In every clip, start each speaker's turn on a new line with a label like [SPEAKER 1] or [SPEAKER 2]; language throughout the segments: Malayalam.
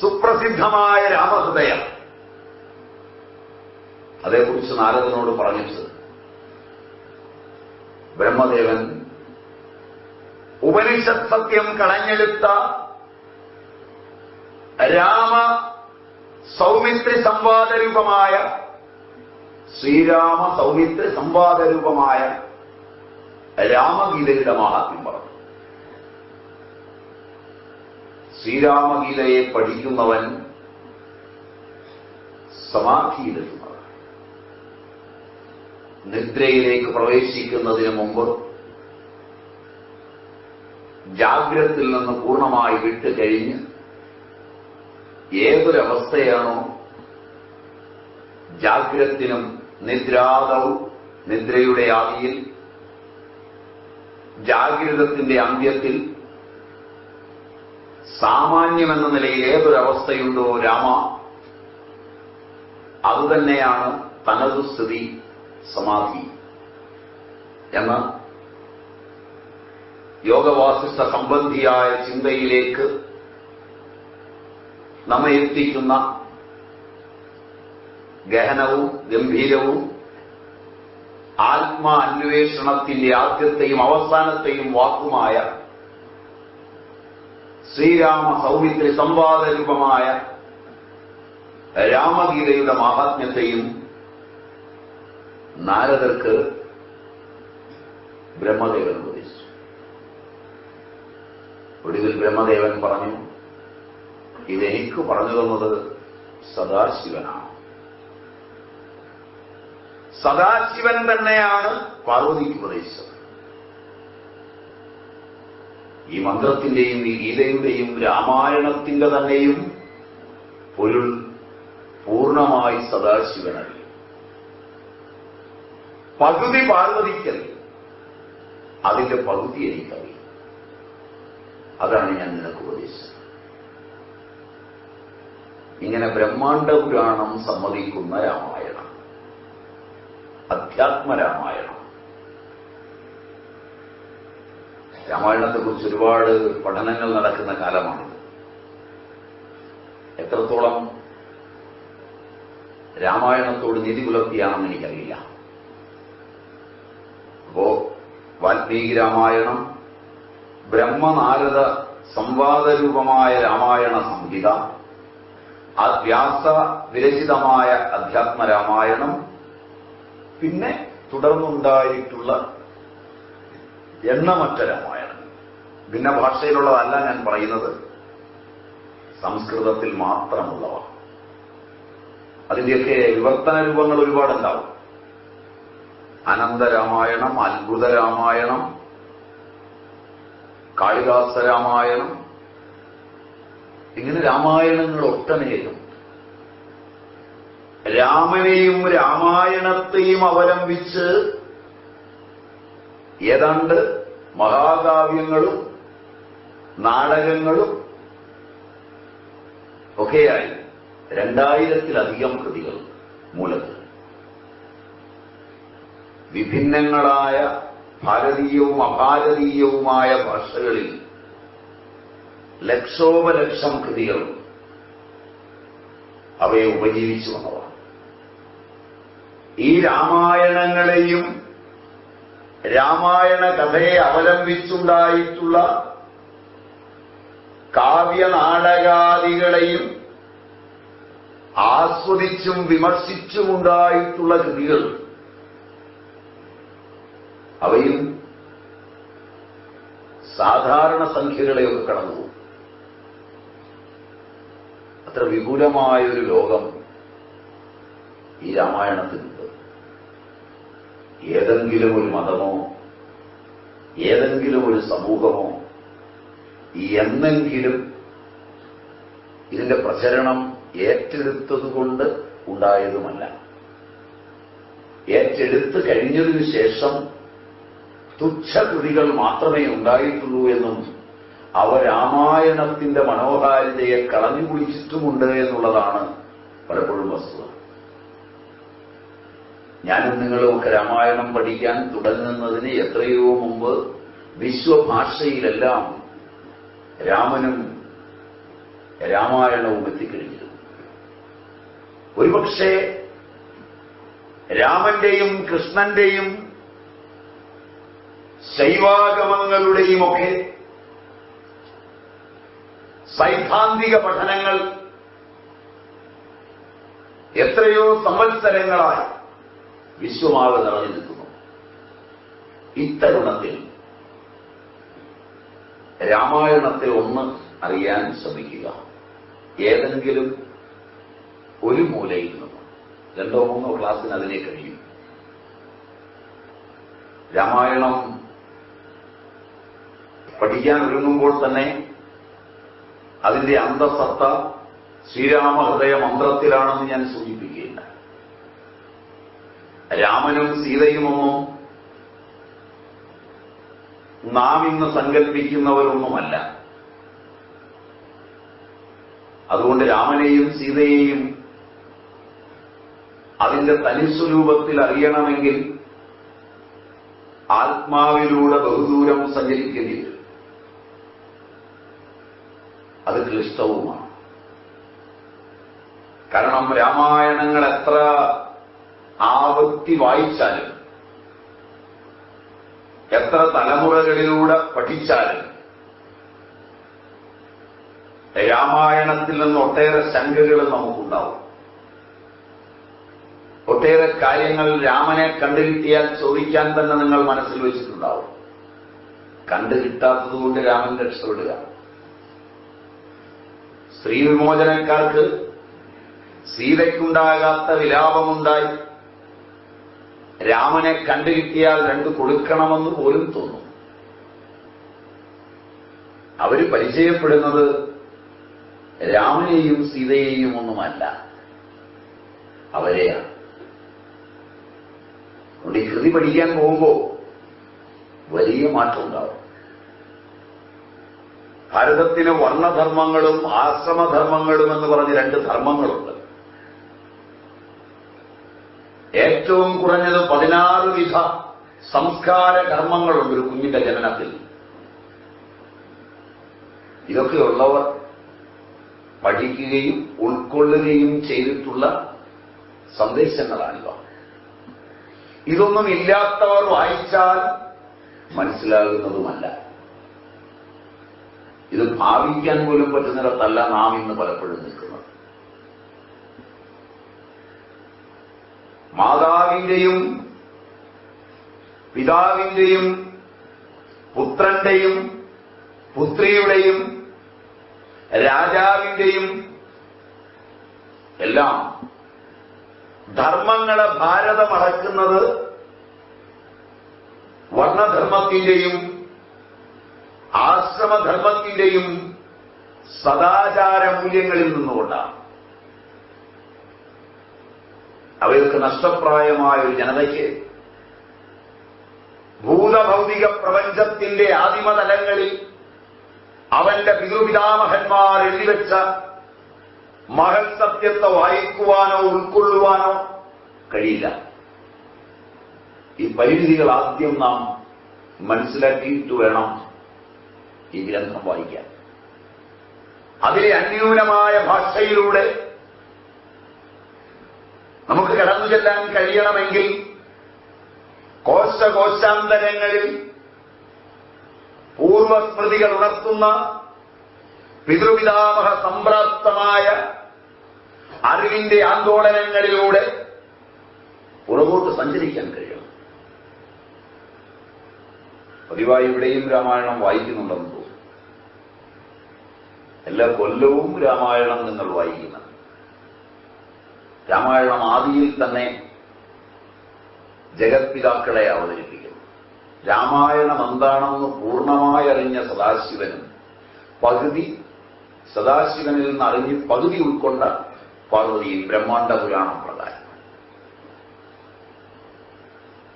[SPEAKER 1] സുപ്രസിദ്ധമായ രാമഹൃദയം. അതേക്കുറിച്ച് നാരദനോട് പറഞ്ഞിട്ട് ബ്രഹ്മദേവൻ ഉപനിഷത് സത്യം കളഞ്ഞെടുത്ത രാമ സൗമിത്രി സംവാദരൂപമായ ശ്രീരാമ സൗമിത്രി സംവാദരൂപമായ രാമഗീതയുടെ മഹാത്മ്യം പറഞ്ഞു. ശ്രീരാമഗീതയെ പഠിക്കുന്നവൻ സമാധിയിലെത്തുന്നവൻ. നിദ്രയിലേക്ക് പ്രവേശിക്കുന്നതിന് മുമ്പ് ജാഗ്രത്തിൽ നിന്ന് പൂർണമായി വിട്ട് കഴിഞ്ഞ് ഏതൊരവസ്ഥയാണോ ജാഗ്രത്തിനും നിദ്രാതവും നിദ്രയുടെ ആദിയിൽ ജാഗ്രതത്തിന്റെ അന്ത്യത്തിൽ സാമാന്യമെന്ന നിലയിൽ ഏതൊരവസ്ഥയുണ്ടോ രാമ അതുതന്നെയാണ് തനതു സ്ഥിതി സമാധി. എന്ന് യോഗവാസിഷ്ഠ സംബന്ധിയായ ചിന്തയിലേക്ക് നമ്മെ എത്തിക്കുന്ന ഗഹനവും ഗംഭീരവും ആത്മാ അന്വേഷണത്തിന്റെ ആദ്യത്തെയും അവസാനത്തെയും വാക്കുമായ ശ്രീരാമ സൗമിത്രി സംവാദരൂപമായ രാമഗീതയുടെ മാഹാത്മ്യത്തെയും നാരദർക്ക് ബ്രഹ്മദേവൻ ഉപദേശിച്ചു. ഒടുവിൽ ബ്രഹ്മദേവൻ പറഞ്ഞു ഇതെനിക്ക് പറഞ്ഞു തന്നത് സദാശിവനാണ്. സദാശിവൻ തന്നെയാണ് പാർവതിക്ക് ഉപദേശിച്ചത്. ഈ മന്ത്രത്തിന്റെയും ഈ ഗീതയുടെയും രാമായണത്തിന്റെ തന്നെയും പൊരുൾ പൂർണമായി സദാശിവനല്ല പകുതി പാർവതിക്കറിയും അതിന്റെ പകുതി എനിക്കറിയും. അതാണ് ഞാൻ നിനക്ക് ഉപദേശിച്ചത്. ഇങ്ങനെ ബ്രഹ്മാണ്ഡ പുരാണം സമ്മതിക്കുന്ന രാമായണം അധ്യാത്മരാമായണം രാമായണത്തെക്കുറിച്ച് ഒരുപാട് പഠനങ്ങൾ നടക്കുന്ന കാലമാണിത് എത്രത്തോളം രാമായണത്തോട് നീതി പുലർത്തിയാണെന്ന് എനിക്കറിയില്ല. അപ്പോ വാൽമീകി രാമായണം ബ്രഹ്മനാരദ സംവാദരൂപമായ രാമായണ സംഹിത ആ വ്യാസ വിരചിതമായ അധ്യാത്മ രാമായണം പിന്നെ തുടർന്നുണ്ടായിട്ടുള്ള എണ്ണമറ്റ രാമായണം ഭിന്ന ഭാഷയിലുള്ളതല്ല ഞാൻ പറയുന്നത്. സംസ്കൃതത്തിൽ മാത്രമുള്ളവ. അതിന്റെയൊക്കെ വിവർത്തന രൂപങ്ങൾ ഒരുപാടുണ്ടാവും. അനന്തരാമായണം അത്ഭുത രാമായണം കാളിദാസ രാമായണം ഇങ്ങനെ രാമായണങ്ങൾ ഒട്ടനേകം. രാമനെയും രാമായണത്തെയും അവലംബിച്ച് ഏതാണ്ട് മഹാകാവ്യങ്ങളും നാടകങ്ങളും ഒക്കെയായി രണ്ടായിരത്തിലധികം കൃതികൾ മൂലത്ത് വിഭിന്നങ്ങളായ ഭാരതീയവും അഭാരതീയവുമായ ഭാഷകളിൽ ലക്ഷോപലക്ഷം കൃതികൾ അവയെ ഉപജീവിച്ചു വന്നതാണ് ഈ രാമായണങ്ങളെയും രാമായണ കഥയെ അവലംബിച്ചുണ്ടായിട്ടുള്ള കാവ്യനാടകാദികളെയും ആസ്വദിച്ചും വിമർശിച്ചുമുണ്ടായിട്ടുള്ള കൃതികൾ. അവയും സാധാരണ സംഖ്യകളെയൊക്കെ കടന്നു അത്ര വിപുലമായൊരു ലോകം ഈ രാമായണത്തിനുണ്ട്. ഏതെങ്കിലും ഒരു മതമോ ഏതെങ്കിലും ഒരു സമൂഹമോ എന്നെങ്കിലും ഇതിന്റെ പ്രചരണം ഏറ്റെടുത്തതുകൊണ്ട് ഉണ്ടായതുമല്ല. ഏറ്റെടുത്ത് കഴിഞ്ഞതിനു ശേഷം തുച്ഛകൃതികൾ മാത്രമേ ഉണ്ടായിട്ടുള്ളൂ എന്നും അവ രാമായണത്തിന്റെ മനോഹാരിതയെ കളഞ്ഞു കുടിച്ചിട്ടുമുണ്ട് എന്നുള്ളതാണ് പലപ്പോഴും വസ്തുത. ഞാനും നിങ്ങളുമൊക്കെ രാമായണം പഠിക്കാൻ തുടങ്ങുന്നതിന് എത്രയോ മുമ്പ് വിശ്വഭാഷയിലെല്ലാം രാമനും രാമായണവും എത്തിക്കഴിഞ്ഞിരുന്നു ഒരുപക്ഷെ രാമന്റെയും കൃഷ്ണന്റെയും ശൈവാഗമങ്ങളുടെയുമൊക്കെ സൈദ്ധാന്തിക പഠനങ്ങൾ എത്രയോ സംവത്സരങ്ങളായി വിശ്വമാകെ നിറഞ്ഞു നിൽക്കുന്നു. ഇത്തരുണത്തിൽ രാമായണത്തെ ഒന്ന് അറിയാൻ ശ്രമിക്കുക. ഏതെങ്കിലും ഒരു മൂലയിൽ നിന്നും. രണ്ടോ മൂന്നോ ക്ലാസ്സിന് അതിനെ കഴിയും. രാമായണം പഠിക്കാൻ ഒരുങ്ങുമ്പോൾ തന്നെ അതിന്റെ അന്തസത്ത ശ്രീരാമഹൃദയ മന്ത്രത്തിലാണെന്ന് ഞാൻ സൂചിപ്പിക്കുകയില്ല രാമനും സീതയുമൊന്നും നാം ഇന്ന് സങ്കല്പിക്കുന്നവരൊന്നുമല്ല. അതുകൊണ്ട് രാമനെയും സീതയെയും അതിന്റെ തനിസ്വരൂപത്തിൽ അറിയണമെങ്കിൽ ആത്മാവിലൂടെ ബഹുദൂരം സഞ്ചരിക്കേണ്ടി വരും അത് ക്ലിഷ്ടവുമാണ്. കാരണം രാമായണങ്ങൾ എത്ര ആവൃത്തി വായിച്ചാലും എത്ര തലമുറകളിലൂടെ പഠിച്ചാലും രാമായണത്തിൽ നിന്ന് ഒട്ടേറെ ശങ്കകൾ നമുക്കുണ്ടാവും. ഒട്ടേറെ കാര്യങ്ങൾ രാമനെ കണ്ടുകിട്ടിയാൽ ചോദിക്കാൻ തന്നെ നിങ്ങൾ മനസ്സിൽ വെച്ചിട്ടുണ്ടാവും. കണ്ടുകിട്ടാത്തതുകൊണ്ട് രാമൻ രക്ഷപ്പെടുക. സ്ത്രീ വിമോചനക്കാർക്ക് സീതയ്ക്കുണ്ടാകാത്ത വിലാപമുണ്ടായി. രാമനെ കണ്ടുകിട്ടിയാൽ രണ്ട് കൊടുക്കണമെന്ന് പോലും തോന്നും. അവർ പരിചയപ്പെടുന്നത് രാമനെയും സീതയെയും ഒന്നുമല്ല. അവരെയാണ് അതുകൊണ്ട് ഈ കൃതി പഠിക്കാൻ പോകുമ്പോൾ വലിയ മാറ്റം ഉണ്ടാവും ഭാരതത്തിന് വർണധർമ്മങ്ങളും ആശ്രമധർമ്മങ്ങളും എന്ന് പറഞ്ഞ് രണ്ട് ധർമ്മങ്ങളുണ്ട്. ഏറ്റവും കുറഞ്ഞത് പതിനാറ് വിധ സംസ്കാര കർമ്മങ്ങളുണ്ട് ഒരു കുഞ്ഞിന്റെ ജനനത്തിൽ. ഇതൊക്കെയുള്ളവർ പഠിക്കുകയും ഉൾക്കൊള്ളുകയും ചെയ്തിട്ടുള്ള സന്ദേശങ്ങളാണിവ. ഇതൊന്നും ഇല്ലാത്തവർ വായിച്ചാൽ മനസ്സിലാകുന്നതുമല്ല. ഇത് ഭാവിക്കാൻ പോലും പറ്റുന്നിടത്തല്ല നാം ഇന്ന് പലപ്പോഴും നിൽക്കുന്നത്. മാതാവിന്റെയും പിതാവിന്റെയും പുത്രന്റെയും പുത്രിയുടെയും രാജാവിന്റെയും എല്ലാം ധർമ്മങ്ങളെ ഭാരതമടക്കുന്നത് വർണധർമ്മത്തിന്റെയും ആശ്രമധർമ്മത്തിന്റെയും സദാചാര മൂല്യങ്ങളിൽ നിന്നുകൊണ്ടാണ്. അവർക്ക് നഷ്ടപ്രായമായ ഒരു ജനതയ്ക്ക് ഭൂതഭൗതിക പ്രപഞ്ചത്തിന്റെ ആദിമതലങ്ങളിൽ അവന്റെ പിതൃപിതാമഹന്മാർ എഴുതിവെച്ച മഹൽ സത്യത്തെ വായിക്കുവാനോ ഉൾക്കൊള്ളുവാനോ കഴിയില്ല. ഈ പരിമിതികൾ ആദ്യം നാം മനസ്സിലാക്കിയിട്ട് വേണം ഈ ഗ്രന്ഥം വായിക്കാൻ. അതിലെ അന്യൂനമായ ഭാഷയിലൂടെ നമുക്ക് കടന്നു ചെല്ലാൻ കഴിയണമെങ്കിൽ കോശകോശാന്തരങ്ങളിൽ പൂർവസ്മൃതികൾ ഉണർത്തുന്ന പിതൃപിതാമഹ സംപ്രാപ്തമായ അറിവിന്റെ ആന്തോളനങ്ങളിലൂടെ പുറകോട്ട് സഞ്ചരിക്കാൻ കഴിയണം. പതിവായി ഇവിടെയും രാമായണം വായിക്കുന്നുണ്ടെന്ന് തോന്നുന്നു. എല്ലാ കൊല്ലവും രാമായണം നിങ്ങൾ വായിക്കുന്നത് രാമായണം ആദിയിൽ തന്നെ ജഗത്പിതാക്കളെ അവതരിപ്പിക്കുന്നു. രാമായണം എന്താണെന്ന് പൂർണമായി അറിഞ്ഞ സദാശിവനും പകുതി സദാശിവനിൽ നിന്ന് അറിഞ്ഞ് പകുതി ഉൾക്കൊണ്ട പാർവതി ബ്രഹ്മാണ്ട പുരാണം പ്രകാരം.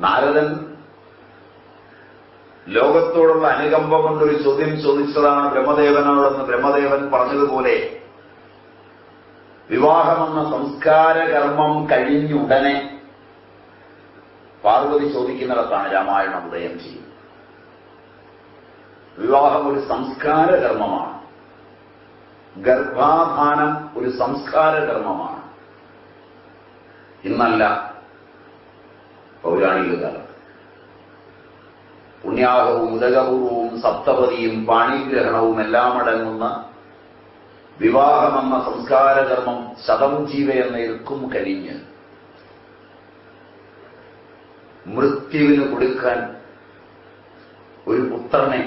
[SPEAKER 1] നാരദൻ ലോകത്തോടുള്ള അനുകമ്പ കൊണ്ടൊരു ചോദ്യം ചോദിച്ചതാണ് ബ്രഹ്മദേവനോടെന്ന് ബ്രഹ്മദേവൻ പറഞ്ഞതുപോലെ വിവാഹമെന്ന സംസ്കാര കർമ്മം കഴിഞ്ഞുടനെ പാർവതി ചോദിക്കുന്നിടത്താണ് രാമായണം ഉദയം ചെയ്യുന്നത്. വിവാഹം ഒരു സംസ്കാര കർമ്മമാണ് ഗർഭാധാനം ഒരു സംസ്കാര കർമ്മമാണ് ഇന്നല്ല പൗരാണിക കാലം. പുണ്യാഹവും ഉദകപൂർവവും സപ്തപതിയും പാണിഗ്രഹണവും എല്ലാം അടങ്ങുന്ന വിവാഹമെന്ന സംസ്കാരകർമ്മം ശതം ജീവ ഇർക്കും കഴിഞ്ഞ് മൃത്യുവിന് കൊടുക്കാൻ ഒരു പുത്രനെ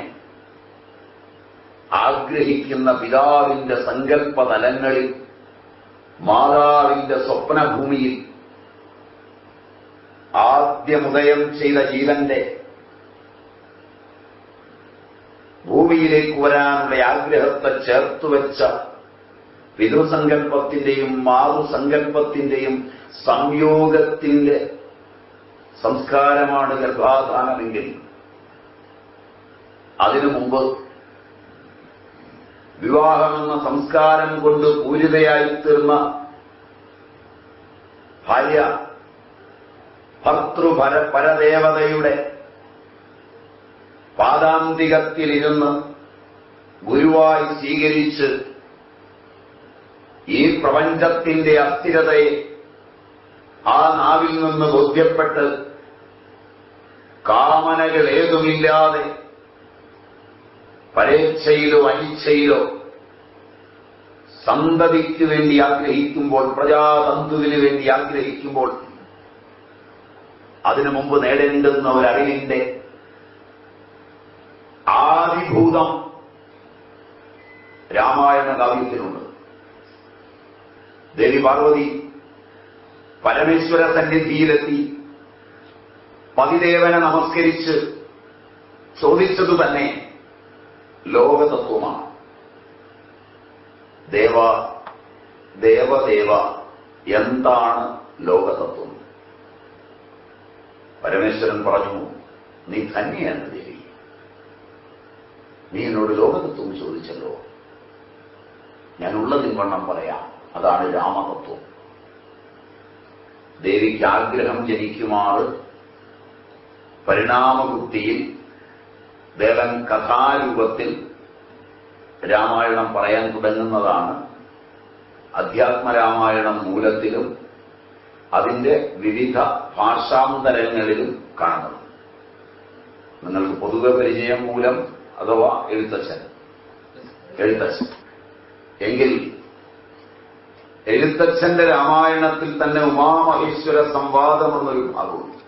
[SPEAKER 1] ആഗ്രഹിക്കുന്ന പിതാവിന്റെ സങ്കല്പ തലങ്ങളിൽ മാതാവിന്റെ സ്വപ്നഭൂമിയിൽ ആദ്യമുദയം ചെയ്ത ജീവന്റെ ഭൂമിയിലേക്ക് വരാനുള്ള ആഗ്രഹത്തെ ചേർത്തുവെച്ച പിതൃസങ്കല്പത്തിന്റെയും മാതൃസങ്കല്പത്തിന്റെയും സംയോഗത്തിന്റെ സംസ്കാരമാണ് ഗർഭാധാനമെങ്കിൽ അതിനു മുമ്പ് വിവാഹമെന്ന സംസ്കാരം കൊണ്ട് പൂരിതയായി തീർന്ന ഭാര്യ ഭർത്തൃപര പരദേവതയുടെ പാദാന്തികത്തിലിരുന്ന് ഗുരുവായി സ്വീകരിച്ച് ഈ പ്രപഞ്ചത്തിന്റെ അസ്ഥിരതയെ ആ നാവിൽ നിന്ന് ബോധ്യപ്പെട്ട് കാമനകൾ ഏതുമില്ലാതെ പരേച്ഛയിലോ അനിച്ഛയിലോ സന്തതിക്ക് വേണ്ടി ആഗ്രഹിക്കുമ്പോൾ പ്രജാതന്തുവിന് വേണ്ടി ആഗ്രഹിക്കുമ്പോൾ അതിനു മുമ്പ് നേടേണ്ടുന്ന ഒരറിവിന്റെ ആദിഭൂതം രാമായണ കാവ്യത്തിലുണ്ട്. ദേവി പാർവതി പരമേശ്വര സന്നിധിയിലെത്തി പതിദേവനെ നമസ്കരിച്ച് ചോദിച്ചതു തന്നെ ലോകതത്വമാണ്. ദേവ ദേവദേവ എന്താണ് ലോകതത്വം? പരമേശ്വരൻ പറഞ്ഞു നീ ധന്യാണ് ദേവി. നീ എന്നോട് ലോകതത്വം ചോദിച്ചല്ലോ. ഞാൻ ഉള്ളതിൻ വണ്ണം പറയാം. അതാണ് രാമതത്വം. ദേവിക്ക് ആഗ്രഹം ജനിക്കുമാറ് പരിണാമവൃത്തിയിൽ ദേവൻ കഥാരൂപത്തിൽ രാമായണം പറയാൻ തുടങ്ങുന്നതാണ്. അധ്യാത്മരാമായണം മൂലത്തിലും അതിന്റെ വിവിധ ഭാഷാന്തരങ്ങളിലും കാണുന്നത്. നിങ്ങൾക്ക് പൊതുവെ പരിചയം മൂലം അഥവാ എഴുത്തച്ഛൻ. എഴുത്തച്ഛൻ. എങ്കിൽ എഴുത്തച്ഛന്റെ രാമായണത്തിൽ തന്നെ ഉമാമഹേശ്വര സംവാദം എന്നൊരു ഭാഗമുണ്ട്.